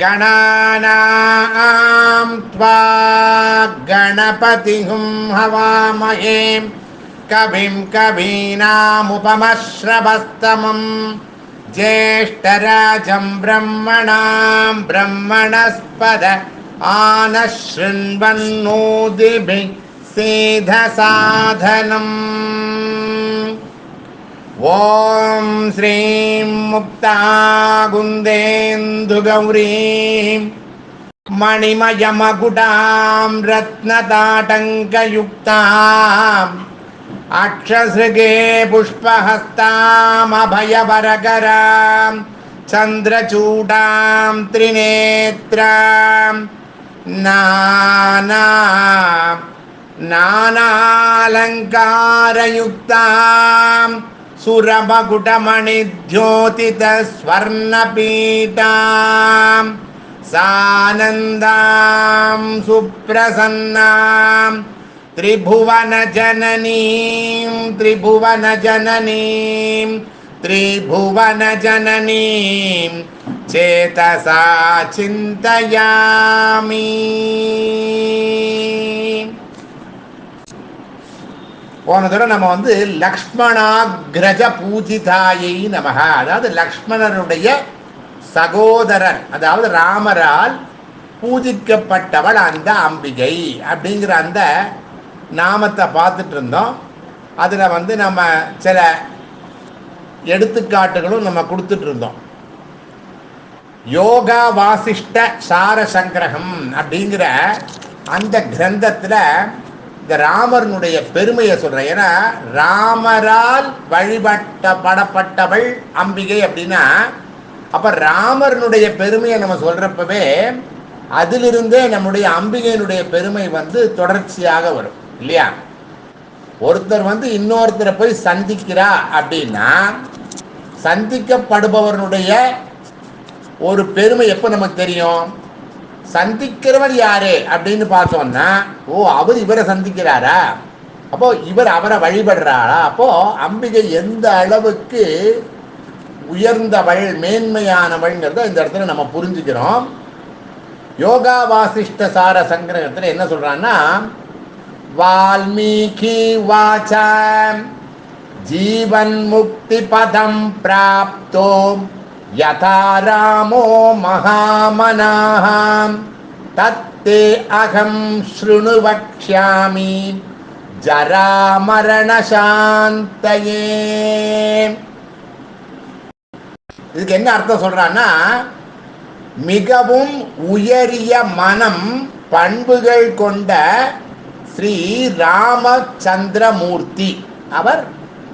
गणानां त्वा गणपतिहुं हवामहे कविं कवीनामुपमश्रवस्तमं ज्येष्ठराजं ब्रह्मणां ब्रह्मणस्पद आनशृण्वन्नोदिभिः सेधसाधनम् ॐ श्रीं मुक्तागुन्देन्दुगौरीं मणिमयमकुटां रत्नताटङ्कयुक्ताम् अक्षसृगे पुष्पहस्तामभयवरकरां चन्द्रचूडां त्रिनेत्रां नाना नानालङ्कारयुक्तां सुरमकुटमणिद्योतितस्वर्णपीठां सानन्दां सुप्रसन्नां त्रिभुवनजननीं त्रिभुवनजननीं त्रिभुवनजननीं चेतसा चिन्तयामि போன தடவை நம்ம வந்து லக்ஷ்மணாகிரஜ பூஜிதாயை நமக அதாவது லக்ஷ்மணனுடைய சகோதரன் அதாவது ராமரால் பூஜிக்கப்பட்டவள் அந்த அம்பிகை அப்படிங்கிற அந்த நாமத்தை பார்த்துட்டு இருந்தோம். அதில் வந்து நம்ம சில எடுத்துக்காட்டுகளும் நம்ம கொடுத்துட்டு இருந்தோம். யோகா வாசிஷ்ட சார சங்கிரகம் அப்படிங்கிற அந்த கிரந்தத்தில் இந்த ராமர்னுடைய பெருமையை சொல்கிறேன் ஏன்னா ராமரால் வழிபட்ட படப்பட்டவள் அம்பிகை அப்படின்னா அப்போ ராமர்னுடைய பெருமையை நம்ம சொல்கிறப்பவே அதிலிருந்தே நம்முடைய அம்பிகையினுடைய பெருமை வந்து தொடர்ச்சியாக வரும் இல்லையா? ஒருத்தர் வந்து இன்னொருத்தரை போய் சந்திக்கிறா அப்படின்னா சந்திக்கப்படுபவனுடைய ஒரு பெருமை எப்போ நமக்கு தெரியும்? சந்திக்கிறவர் யாரு அப்படின்னு பார்த்தோம்னா ஓ அவர் இவரை சந்திக்கிறாரா? அப்போ இவர் அவரை வழிபடுறாரா? அப்போ அம்பிகை எந்த அளவுக்கு உயர்ந்தவள் மேன்மையானவள்ங்கிறத இந்த இடத்துல நம்ம புரிஞ்சுக்கிறோம். யோகா வாசிஷ்ட சார சங்கிரகத்தில் என்ன சொல்றான்னா வால்மீகி வாச்ச ஜீவன் முக்தி பதம் பிராப்தோம். யதாராமோ ராமோ தத்தே அகம் ஸ்ருணு வக்ஷ்யாமி ஜராமரணசாந்தயே இதுக்கு என்ன அர்த்தம் சொல்றான்னா மிகவும் உயரிய மனம் பண்புகள் கொண்ட ஸ்ரீ ராமச்சந்திரமூர்த்தி. அவர்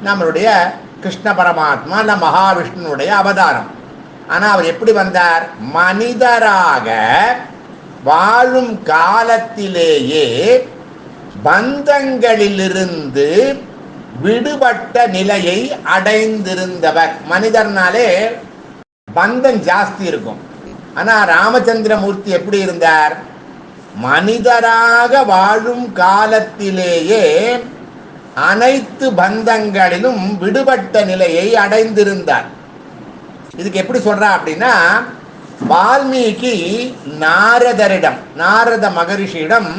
நம்மளுடைய கிருஷ்ண பரமாத்மா இல்ல மகாவிஷ்ணுனுடைய அவதாரம். ஆனால் அவர் எப்படி வந்தார்? மனிதராக வாழும் காலத்திலேயே பந்தங்களிலிருந்து விடுபட்ட நிலையை அடைந்திருந்தவர். மனிதர்னாலே பந்தம் ஜாஸ்தி இருக்கும். ஆனால் ராமச்சந்திரமூர்த்தி எப்படி இருந்தார்? மனிதராக வாழும் காலத்திலேயே அனைத்து பந்தங்களிலும் விடுபட்ட நிலையை அடைந்திருந்தார். இதுக்கு எப்படி சொல்கிறான் அப்படின்னா வால்மீகி நாரதரிடம் நாரத மகரிஷியிடம்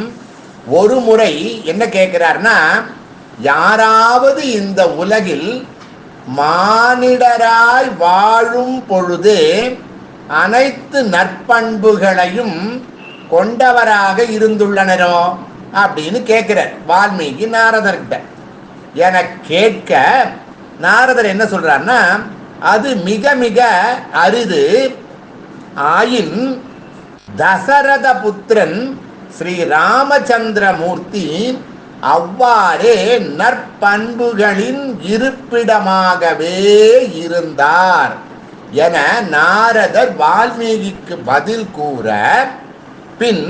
ஒரு முறை என்ன கேட்குறாருன்னா யாராவது இந்த உலகில் மானிடராய் வாழும் பொழுது அனைத்து நற்பண்புகளையும் கொண்டவராக இருந்துள்ளனரோ? அப்படின்னு கேட்கிறார் வால்மீகி நாரதர்கிட்ட. என கேட்க நாரதர் என்ன சொல்றாருன்னா அது மிக மிக அரிது. ஆயின் தசரத புத்திரன் ஸ்ரீ ராமச்சந்திரமூர்த்தி அவ்வாறே நற்பண்புகளின் இருப்பிடமாகவே இருந்தார் என நாரதர் வால்மீகிக்கு பதில் கூற பின்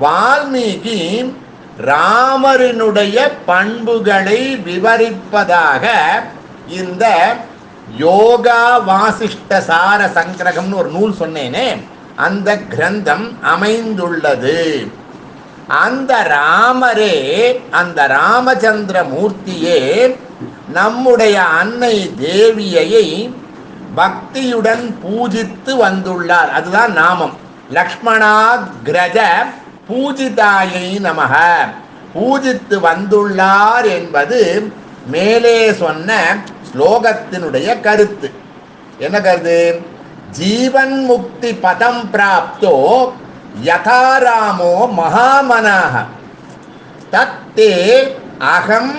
வால்மீகி ராமரினுடைய பண்புகளை விவரிப்பதாக இந்த யோகா வாசிஷ்ட சார சங்கிரகம்னு ஒரு நூல் சொன்னேனே அந்த கிரந்தம் அமைந்துள்ளது. அந்த ராமரே அந்த ராமச்சந்திர மூர்த்தியே நம்முடைய அன்னை தேவியை பக்தியுடன் பூஜித்து வந்துள்ளார். அதுதான் நாமம். லக்ஷ்மணா கிரஜ பூஜிதாயை நமக. பூஜித்து வந்துள்ளார் என்பது மேலே சொன்ன ஸ்லோகத்தினுடைய கருத்து. என்ன கருது ஜீவன் முக்தி பதம் பிராப்தோ யதாராமோ மகாமனாக. தத்தே அகம்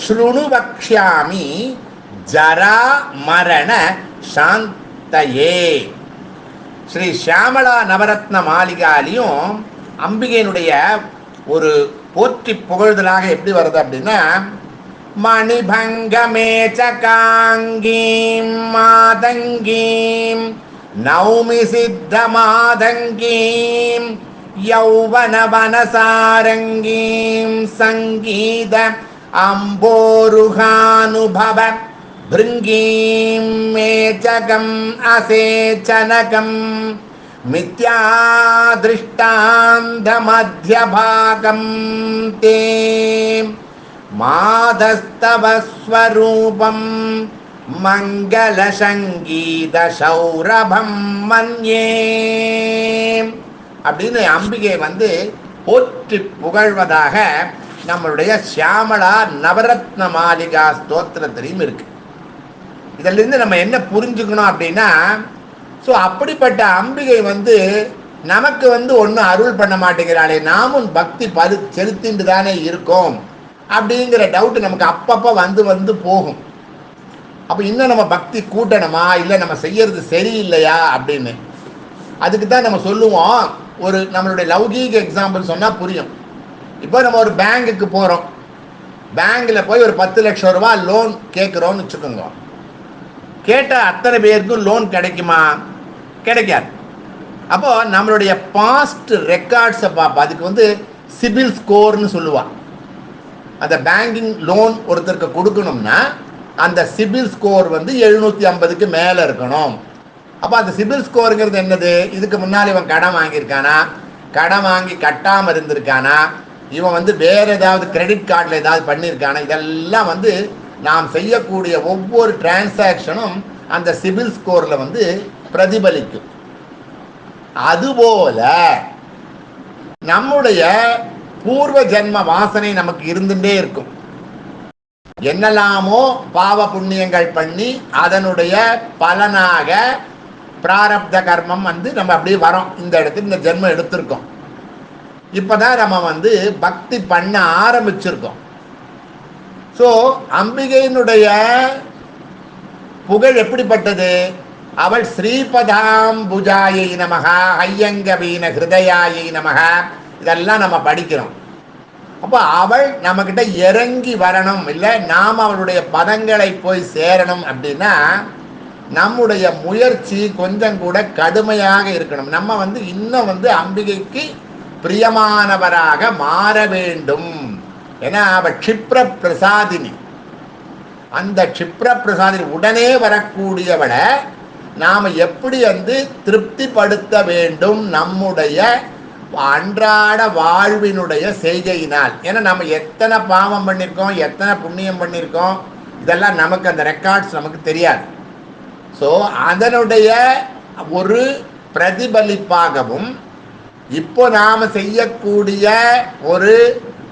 ஸ்ருணுவக்ஷாமி ஜரா மரண சாந்தயே. ஸ்ரீ ஷியாமலா நவரத்ன மாளிகாலையும் அம்பிகையினுடைய ஒரு போற்றி புகழ்தலாக எப்படி வருது அப்படின்னா मणिभङ्गमे च काङ्गीं मातङ्गीं नौमि सिद्धमातङ्गीं यौवनवनसारङ्गीं सङ्गीत अम्बोरुहानुभव भृङ्गीं मेचकम् असेचनकम् मिथ्यादृष्टान्तमध्यभागं ते। मादस्तव स्वरूपं மங்களசங்கீதசௌரபம் மன்யே அப்படின்னு அம்பிகை வந்து போற்றி புகழ்வதாக நம்மளுடைய சியாமளா நவரத்ன மாளிகா ஸ்தோத்திரத்திலையும் இருக்கு இதிலிருந்து நம்ம என்ன புரிஞ்சுக்கணும் அப்படின்னா ஸோ அப்படிப்பட்ட அம்பிகை வந்து நமக்கு வந்து ஒன்றும் அருள் பண்ண மாட்டேங்கிறாளே நாமும் பக்தி பரு செலுத்திட்டு தானே இருக்கோம் அப்படிங்கிற டவுட் நமக்கு அப்பப்போ வந்து வந்து போகும். அப்போ இன்னும் நம்ம பக்தி கூட்டணுமா? இல்லை நம்ம செய்யறது சரியில்லையா? அப்படின்னு. அதுக்கு தான் நம்ம சொல்லுவோம். ஒரு நம்மளுடைய லௌகீக எக்ஸாம்பிள் சொன்னால் புரியும். இப்போ நம்ம ஒரு பேங்குக்கு போகிறோம் பேங்கில் போய் ஒரு பத்து லட்சம் ரூபா லோன் கேட்குறோன்னு வச்சுக்கோங்க. கேட்ட அத்தனை பேருக்கும் லோன் கிடைக்குமா? கிடைக்காது. அப்போது நம்மளுடைய பாஸ்ட் ரெக்கார்ட்ஸை பார்ப்போம். அதுக்கு வந்து சிபில் ஸ்கோர்னு சொல்லுவாள் அந்த பேங்கிங் லோன் ஒருத்தருக்கு கொடுக்கணும்னா அந்த சிபில் ஸ்கோர் வந்து எழுநூற்றி ஐம்பதுக்கு மேலே இருக்கணும். அப்போ அந்த சிபில் ஸ்கோருங்கிறது என்னது? இதுக்கு முன்னால் இவன் கடன் வாங்கியிருக்கானா? கடன் வாங்கி கட்டாமல் இருந்திருக்கானா? இவன் வந்து வேற ஏதாவது கிரெடிட் கார்டில் ஏதாவது பண்ணியிருக்கானா? இதெல்லாம் வந்து நாம் செய்யக்கூடிய ஒவ்வொரு டிரான்சாக்ஷனும் அந்த சிபில் ஸ்கோரில் வந்து பிரதிபலிக்கும். அதுபோல நம்முடைய பூர்வ ஜென்ம வாசனை நமக்கு இருந்துட்டே இருக்கும். என்னெல்லாமோ பாவ புண்ணியங்கள் பண்ணி அதனுடைய பலனாக பிராரப்த கர்மம் வந்து நம்ம அப்படியே வரோம். இந்த இடத்துக்கு இந்த ஜென்மம் எடுத்திருக்கோம். இப்போதான் நம்ம வந்து பக்தி பண்ண ஆரம்பிச்சிருக்கோம். ஸோ அம்பிகையினுடைய புகழ் எப்படிப்பட்டது? அவள் ஸ்ரீபதாம்புஜாயை நமக ஐயங்கவீன ஹிருதயாயை நமகா இதெல்லாம் நம்ம படிக்கிறோம். அப்போ அவள் நம்மக்கிட்ட இறங்கி வரணும். இல்லை நாம் அவளுடைய பதங்களை போய் சேரணும் அப்படின்னா நம்முடைய முயற்சி கொஞ்சம் கூட கடுமையாக இருக்கணும். நம்ம வந்து இன்னும் வந்து அம்பிகைக்கு பிரியமானவராக மாற வேண்டும். ஏன்னா அவள் க்ஷிப்ர பிரசாதினி அந்த க்ஷிப்ர பிரசாதினி உடனே வரக்கூடியவளை நாம் எப்படி வந்து திருப்திப்படுத்த வேண்டும்? நம்முடைய அன்றாட வாழ்வினுடைய செய்கையினால். ஏன்னா நம்ம எத்தனை பாவம் பண்ணியிருக்கோம் எத்தனை புண்ணியம் பண்ணியிருக்கோம் இதெல்லாம் நமக்கு அந்த ரெக்கார்ட்ஸ் நமக்கு தெரியாது. ஸோ அதனுடைய ஒரு பிரதிபலிப்பாகவும் இப்போ நாம் செய்யக்கூடிய ஒரு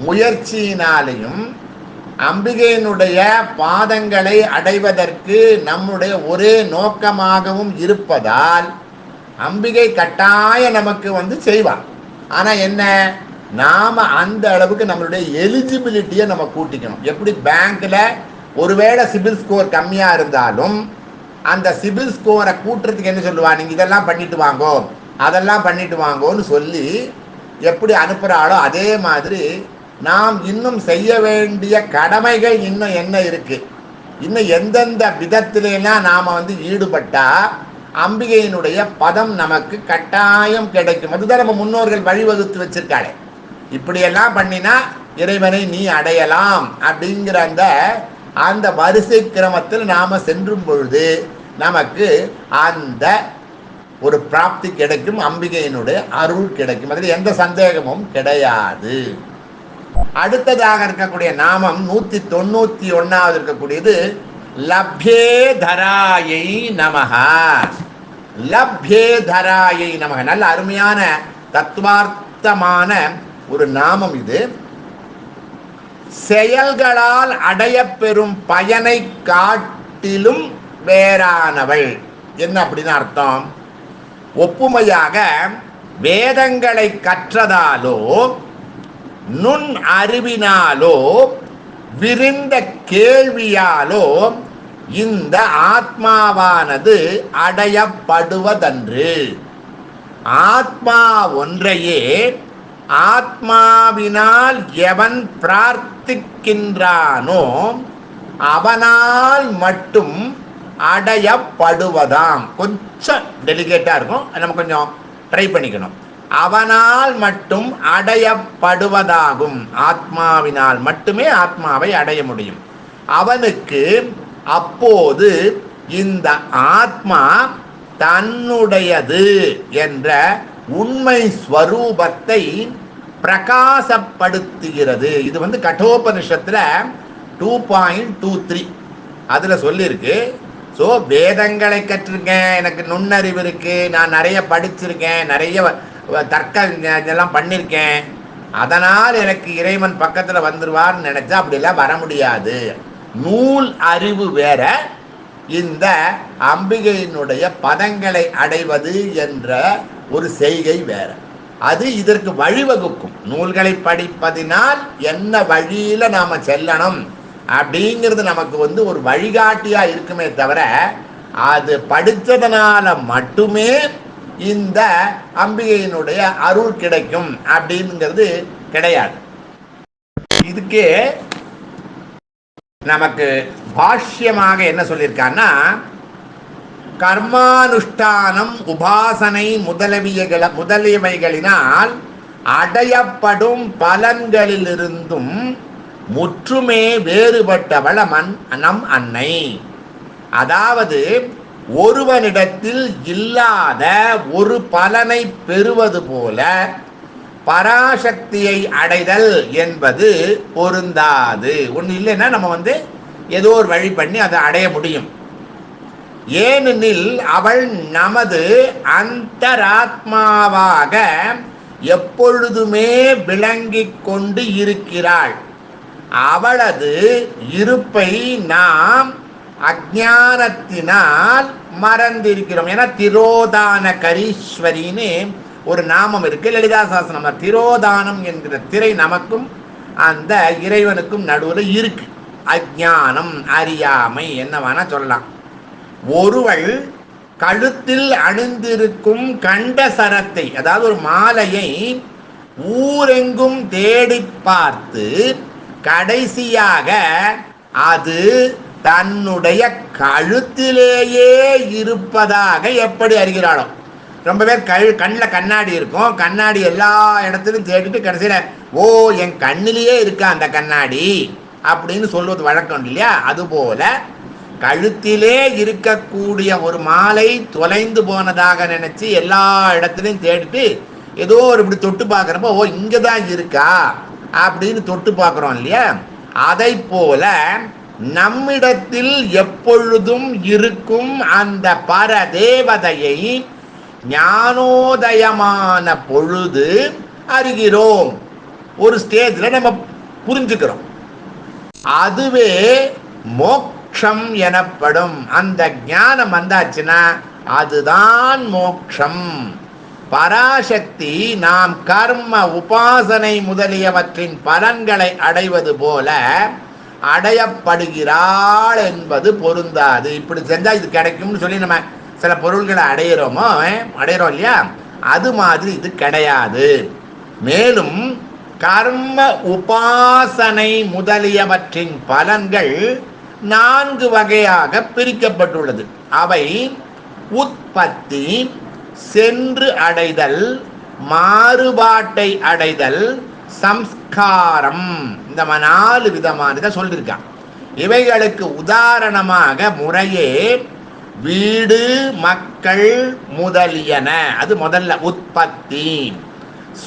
முயற்சியினாலையும் அம்பிகையினுடைய பாதங்களை அடைவதற்கு நம்முடைய ஒரே நோக்கமாகவும் இருப்பதால் அம்பிகை கட்டாயம் நமக்கு வந்து செய்வான். ஆனால் என்ன? நாம் அந்த அளவுக்கு நம்மளுடைய எலிஜிபிலிட்டியை நம்ம கூட்டிக்கணும். எப்படி? பேங்க்கில் ஒருவேளை சிபில் ஸ்கோர் கம்மியாக இருந்தாலும் அந்த சிபில் ஸ்கோரை கூட்டுறதுக்கு என்ன சொல்லுவா? நீங்கள் இதெல்லாம் பண்ணிட்டு வாங்கோ. அதெல்லாம் பண்ணிட்டு வாங்கோன்னு சொல்லி எப்படி அனுப்புகிறாளோ அதே மாதிரி நாம் இன்னும் செய்ய வேண்டிய கடமைகள் இன்னும் என்ன இருக்குது இன்னும் எந்தெந்த விதத்திலெல்லாம் நாம் வந்து ஈடுபட்டால் அம்பிகையினுடைய பதம் நமக்கு கட்டாயம் கிடைக்கும். அதுதான் நம்ம முன்னோர்கள் வழிவகுத்து வச்சிருக்காளே. இப்படியெல்லாம் பண்ணினா இறைவனை நீ அடையலாம் அப்படிங்கிற அந்த அந்த வரிசை கிரமத்தில் நாம் சென்றும் பொழுது நமக்கு அந்த ஒரு பிராப்தி கிடைக்கும் அம்பிகையினுடைய அருள் கிடைக்கும். அதில் எந்த சந்தேகமும் கிடையாது. அடுத்ததாக இருக்கக்கூடிய நாமம் நூற்றி தொண்ணூற்றி ஒன்றாவது இருக்கக்கூடியது லப்யே தராயை நமகா லப்யே தராயை நமக. நல்ல அருமையான தத்துவார்த்தமான ஒரு நாமம் இது. செயல்களால் அடையப்பெறும் பயனை காட்டிலும் வேறானவள். என்ன அப்படின்னு அர்த்தம்? ஒப்புமையாக வேதங்களை கற்றதாலோ நுண் அறிவினாலோ விரிந்த கேள்வியாலோ இந்த ஆத்மாவானது அடையப்படுவதன்று. ஆத்மா ஒன்றையே ஆத்மாவினால் எவன் பிரார்த்திக்கின்றானோ அவனால் மட்டும் அடையப்படுவதாம். கொஞ்சம் டெலிகேட்டாக இருக்கும். நம்ம கொஞ்சம் ட்ரை பண்ணிக்கணும். அவனால் மட்டும் அடையப்படுவதாகும். ஆத்மாவினால் மட்டுமே ஆத்மாவை அடைய முடியும். அவனுக்கு அப்போது இந்த ஆத்மா தன்னுடையது என்ற உண்மை ஸ்வரூபத்தை பிரகாசப்படுத்துகிறது. இது வந்து கட்டோபனிஷத்தில் டூ பாயிண்ட் டூ த்ரீ அதில் சொல்லியிருக்கு ஸோ வேதங்களை கற்றிருக்கேன் எனக்கு நுண்ணறிவு இருக்குது நான் நிறைய படிச்சிருக்கேன் நிறைய தர்க்க இதெல்லாம் பண்ணியிருக்கேன் அதனால் எனக்கு இறைவன் பக்கத்தில் வந்துடுவார்னு நினச்சா அப்படிலாம் வர முடியாது. நூல் அறிவு வேற இந்த அம்பிகையினுடைய பதங்களை அடைவது என்ற ஒரு செய்கை வேற. அது இதற்கு வழிவகுக்கும். நூல்களை படிப்பதினால் என்ன வழியில நாம செல்லணும் அப்படிங்கிறது நமக்கு வந்து ஒரு வழிகாட்டியா இருக்குமே தவிர அது படித்ததனால மட்டுமே இந்த அம்பிகையினுடைய அருள் கிடைக்கும் அப்படிங்கிறது கிடையாது. இதுக்கே நமக்கு பாஷ்யமாக என்ன சொல்லியிருக்கான்னா கர்மானுஷ்டானம் உபாசனை முதலவியகள முதலியவைகளினால் அடையப்படும் பலன்களிலிருந்தும் முற்றுமே வேறுபட்டவள் மண் நம் அன்னை. அதாவது ஒருவனிடத்தில் இல்லாத ஒரு பலனை பெறுவது போல பராசக்தியை அடைதல் என்பது பொருந்தாது. ஒன்று இல்லைன்னா நம்ம வந்து ஏதோ ஒரு வழி பண்ணி அதை அடைய முடியும். ஏனெனில் அவள் நமது அந்தராத்மாவாக எப்பொழுதுமே விளங்கிக் கொண்டு இருக்கிறாள். அவளது இருப்பை நாம் அஜானத்தினால் மறந்திருக்கிறோம். ஏன்னா திரோதான கரீஸ்வரின்னு ஒரு நாமம் இருக்கு. லலிதா சாசனம் திரோதானம் என்கிற திரை நமக்கும் அந்த இறைவனுக்கும் நடுவில் இருக்கு. அஜானம் அறியாமை என்ன சொல்லலாம். ஒருவள் கழுத்தில் அணிந்திருக்கும் கண்டசரத்தை அதாவது ஒரு மாலையை ஊரெங்கும் தேடி பார்த்து கடைசியாக அது தன்னுடைய கழுத்திலேயே இருப்பதாக எப்படி அறிகிறாளோ. ரொம்ப பேர் கழு கண்ணில் கண்ணாடி இருக்கும். கண்ணாடி எல்லா இடத்துலையும் தேடிட்டு கடைசியில் ஓ என் கண்ணிலேயே இருக்கா அந்த கண்ணாடி அப்படின்னு சொல்வது வழக்கம் இல்லையா? அதுபோல கழுத்திலே இருக்கக்கூடிய ஒரு மாலை தொலைந்து போனதாக நினைச்சு எல்லா இடத்துலையும் தேடிட்டு ஏதோ ஒரு இப்படி தொட்டு பார்க்குறப்போ ஓ இங்கே தான் இருக்கா? அப்படின்னு தொட்டு பார்க்குறோம் இல்லையா? அதை போல நம்மிடத்தில் எப்பொழுதும் இருக்கும் அந்த பரதேவதையை ஞானோதயமான பொழுது அறிகிறோம். ஒரு ஸ்டேஜில் நம்ம புரிஞ்சுக்கிறோம். அதுவே மோக்ஷம் எனப்படும். அந்த ஞானம் வந்தாச்சுன்னா அதுதான் மோக்ஷம். பராசக்தி நாம் கர்ம உபாசனை முதலியவற்றின் பலன்களை அடைவது போல அடையப்படுகிறாள் என்பது பொருந்தாது. இப்படி செஞ்சால் இது கிடைக்கும்னு சொல்லி நம்ம சில பொருள்களை அடையிறோமோ அடையிறோம் இல்லையா? அது மாதிரி இது கிடையாது. மேலும் கர்ம உபாசனை முதலியவற்றின் பலன்கள் நான்கு வகையாக பிரிக்கப்பட்டுள்ளது. அவை உற்பத்தி சென்று அடைதல் மாறுபாட்டை அடைதல் சம்ஸ்காரம். இந்த நாலு விதமானதை சொல்லியிருக்கான் இவைகளுக்கு உதாரணமாக முறையே வீடு மக்கள் முதலியன. அது முதல்ல உற்பத்தி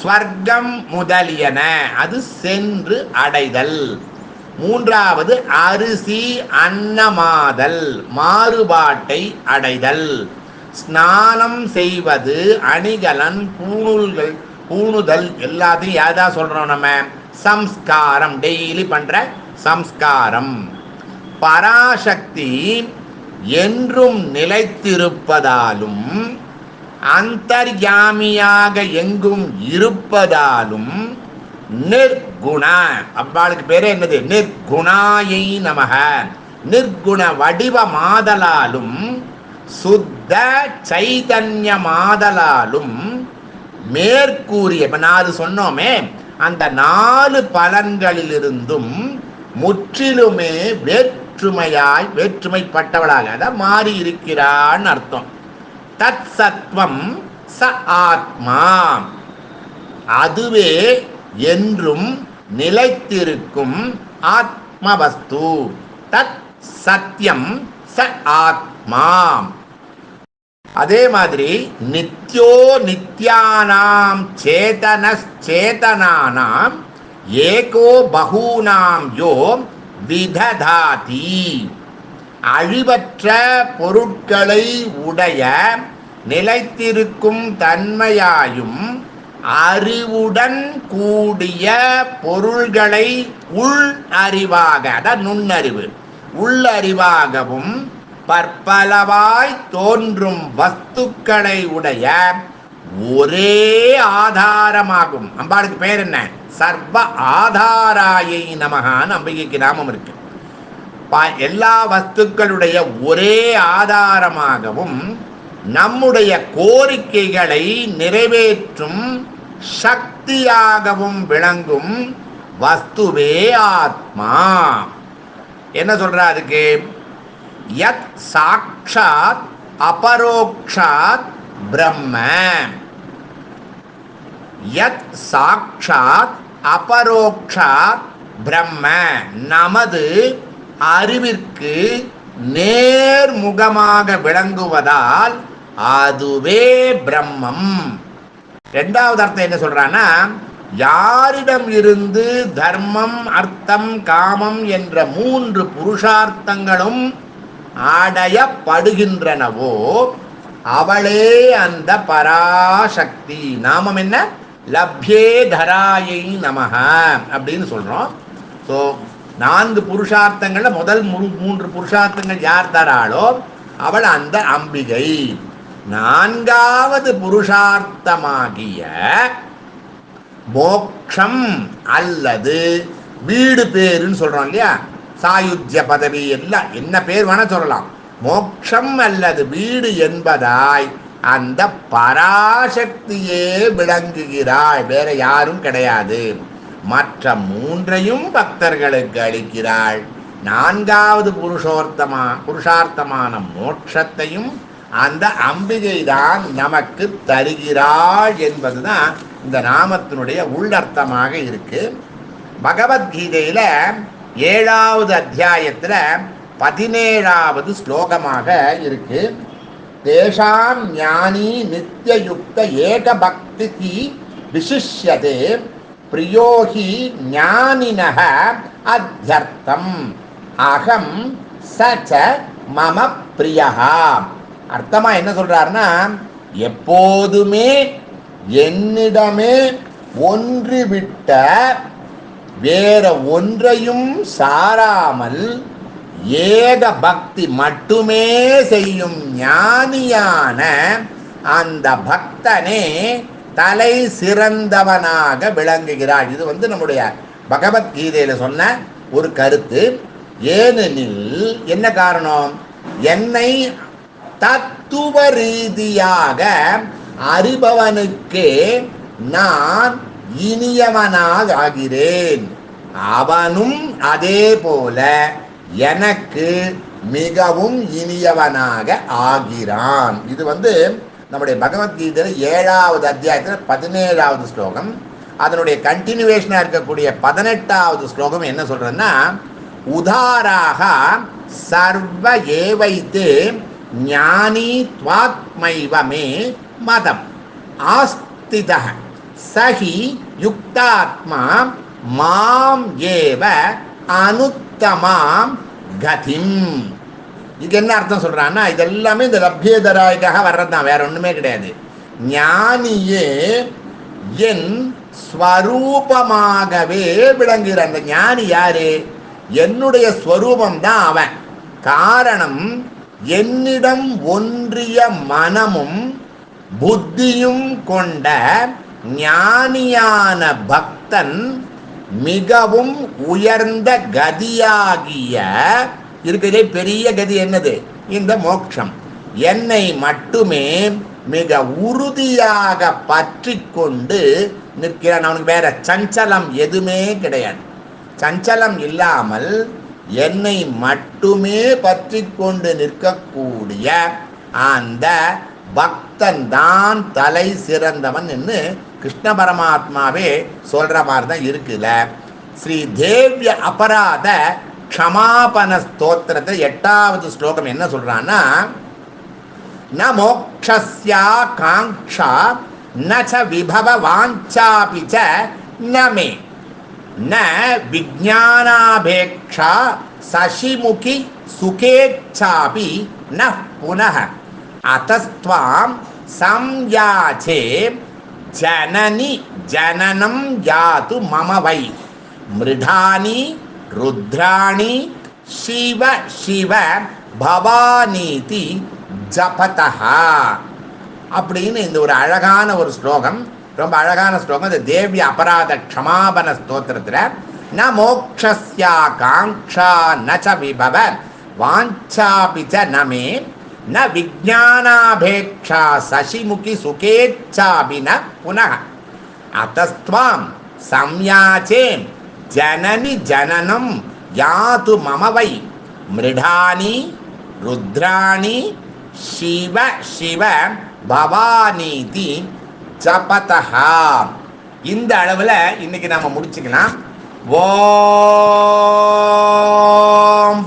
ஸ்வர்க்கம் முதலியன. அது சென்று அடைதல். மூன்றாவது அரிசி அன்னமாதல் மாறுபாட்டை அடைதல். ஸ்நானம் செய்வது அணிகலன் பூணூல்கள் பூணுதல் எல்லாத்தையும் யாதா சொல்றோம் நம்ம? சம்ஸ்காரம். டெய்லி பண்ற சம்ஸ்காரம். பராசக்தி என்றும் நிலைத்திருப்பதாலும் அந்தர்யாமியாக எங்கும் இருப்பதாலும் நிர்குண அவ்வாளுக்கு பேரே என்னது? நிர்குணாயை நமக. நிர்குண வடிவமாதலாலும் சுத்த சைதன்யமாதலாலும் மேற்கூறிய இப்ப நாலு சொன்னோமே அந்த நாலு பலன்களிலிருந்தும் முற்றிலுமே வேற்றுமையாய் வேற்றுமைப்பட்டவளாக அதான் மாறி இருக்கிறான்னு அர்த்தம். தத் சத்வம் ச ஆத்மா. அதுவே என்றும் நிலைத்திருக்கும் ஆத்மவஸ்து. தத் சத்தியம் ச ஆத்மா. அதே மாதிரி நித்யோ நித்யானாம் சேதனச்சேதனானாம் ஏகோ பகூனாம் யோ விததாதி. அழிவற்ற பொருட்களை உடைய நிலைத்திருக்கும் தன்மையாயும் அறிவுடன் கூடிய பொருள்களை உள் அறிவாக அதான் நுண்ணறிவு உள்ளறிவாகவும் பற்பலவாய் தோன்றும் வஸ்துக்களை உடைய ஒரே ஆதாரமாகும். அம்பாளுக்கு பேர் என்ன? சர்வ ஆதாராயை நமகான்னு அம்பிகைக்கு நாமம் இருக்கு. ப- எல்லா வஸ்துக்களுடைய ஒரே ஆதாரமாகவும் நம்முடைய கோரிக்கைகளை நிறைவேற்றும் சக்தியாகவும் விளங்கும் வஸ்துவே ஆத்மா. என்ன சொல்ற அதுக்கு? யத் சாக்ஷாத் அபரோக்ஷாத் பிரம்ம யத் சாக்ஷாத் அபரோக்ஷாத் பிரம்ம நமது அறிவிற்கு நேர்முகமாக விளங்குவதால் அதுவே பிரம்மம். ரெண்டாவது அர்த்தம் என்ன சொல்றான்னா யாரிடம் இருந்து தர்மம் அர்த்தம் காமம் என்ற மூன்று புருஷார்த்தங்களும் அடையப்படுகின்றனவோ அவளே அந்த பராசக்தி. நாமம் என்ன? லப்யே தராயை நமக அப்படின்னு சொல்றோம். ஸோ நான்கு புருஷார்த்தங்கள்ல முதல் மூன்று புருஷார்த்தங்கள் யார் தராளோ? அவள் அந்த அம்பிகை. நான்காவது புருஷார்த்தமாகிய மோக்ஷம் அல்லது வீடு பேருன்னு சொல்றோம் இல்லையா? சாயுத்திய பதவி எல்லாம் என்ன பேர் வேணா சொல்லலாம். மோட்சம் அல்லது வீடு என்பதாய் அந்த பராசக்தியே விளங்குகிறாள் வேற யாரும் கிடையாது. மற்ற மூன்றையும் பக்தர்களுக்கு அளிக்கிறாள். நான்காவது புருஷோர்த்தமா புருஷார்த்தமான மோட்சத்தையும் அந்த அம்பிகை தான் நமக்கு தருகிறாள் என்பதுதான் இந்த நாமத்தினுடைய உள்ளர்த்தமாக இருக்கு. பகவத்கீதையில ஏழாவது அத்தியாயத்துல பதினேழாவது ஸ்லோகமாக இருக்கு. தேஷாம் ஞானி நித்தியயுக்த ஏகபக்தி விசிஷ்யதே பிரியோகி ஞானினக அத்தியர்த்தம். அகம் சச்ச மம பிரியா அர்த்தமா என்ன சொல்றாருன்னா எப்போதுமே என்னிடமே ஒன்று விட்ட வேற ஒன்றையும் சாராமல் ஏக பக்தி மட்டுமே செய்யும் ஞானியான அந்த பக்தனே தலை சிறந்தவனாக விளங்குகிறாள் இது வந்து நம்முடைய பகவத்கீதையில் சொன்ன ஒரு கருத்து. ஏனெனில் என்ன காரணம்? என்னை தத்துவ ரீதியாக அறிபவனுக்கே நான் இனியவனாக ஆகிறேன். அவனும் அதே போல எனக்கு மிகவும் இனியவனாக ஆகிறான். இது வந்து நம்முடைய பகவத்கீதையில் ஏழாவது அத்தியாயத்தில் பதினேழாவது ஸ்லோகம். அதனுடைய கண்டினியூவேஷனாக இருக்கக்கூடிய பதினெட்டாவது ஸ்லோகம் என்ன சொல்கிறேன்னா உதாராக சர்வ ஏவைத்து ஞானி துவாத்மைவமே மதம். ஆஸ்தித சஹி யுக்தாத்மா மாம் ஏவ உத்தமாம் கதிம். இது என்ன அர்த்தம் சொல்கிறான்னா இதெல்லாமே இந்த லப்யதராய்க்காக வர்றது தான் வேற ஒன்றுமே கிடையாது. ஞானியே என் ஸ்வரூபமாகவே விளங்குகிற அந்த ஞானி யாரு? என்னுடைய ஸ்வரூபம் தான் அவன். காரணம் என்னிடம் ஒன்றிய மனமும் புத்தியும் கொண்ட ஞானியான பக்தன் மிகவும் உயர்ந்த கதியாகிய இருக்கிறதே பெரிய கதி என்னது? இந்த மோட்சம் என்னை மட்டுமே மிக உறுதியாக பற்றி கொண்டு நிற்கிறான். அவனுக்கு வேற சஞ்சலம் எதுவுமே கிடையாது. சஞ்சலம் இல்லாமல் என்னை மட்டுமே பற்றி கொண்டு நிற்கக்கூடிய அந்த பக்தன் தான் தலை சிறந்தவன் என்று கிருஷ்ண பரமாத்மாவே சொல்ற மாதிரி தான் இருக்குல்ல. ஸ்ரீ தேவிய அபராத க்ஷமாபன ஸ்தோத்திரத்தில் எட்டாவது ஸ்லோகம் என்ன சொல்றான்னா ந மோக்ஷஸ்யா காங்ஷா ந ச விபவ வாஞ்சாபி ச நமே. ந விஜானாபேக்ஷா சசிமுகி சுகேச்சாபி ந புனः. அத்தஸ்துவாம் சம்யாச்சே ஜனனி ஜனனம் யாது மம வை. மிருடானி ருத்ராணி சிவ சிவ பவானீதி ஜபதஹா. அப்படின்னு இந்த ஒரு அழகான ஒரு ஸ்லோகம் ரொம்ப அழகான ஸ்லோகம். இந்த தேவிய அபராத க்ஷமாபன ஸ்தோத்திரத்தில் ந மோக்ஷஸ்யா காங்க்ஷா ந ச விபவ வாஞ்சாபிச்ச நமே ந விஜானாபேட்சா சசிமுகி சுகேச்சாபின புனக புனः அத்தஸ்துவாம் சம்யாச்சே ஜனனி ஜனனம் யாது மம வை மிருடானி ருத்ராணி சிவ சிவ பவானிதி ஜபதஹா இந்த அளவில் இன்னைக்கு நம்ம முடிச்சுக்கலாம். ॐ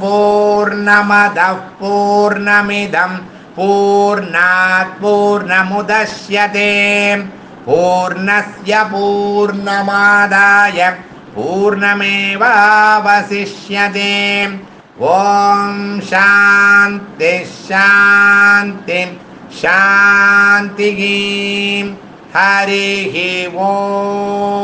पूर्णमदः पूर्णमिदं पूर्णात् पूर्णमुदश्यते पूर्णस्य पूर्णमादाय पूर्णमेवावशिष्यते। ॐ शान्ति शान्तिं शान्तिः। Hari Om.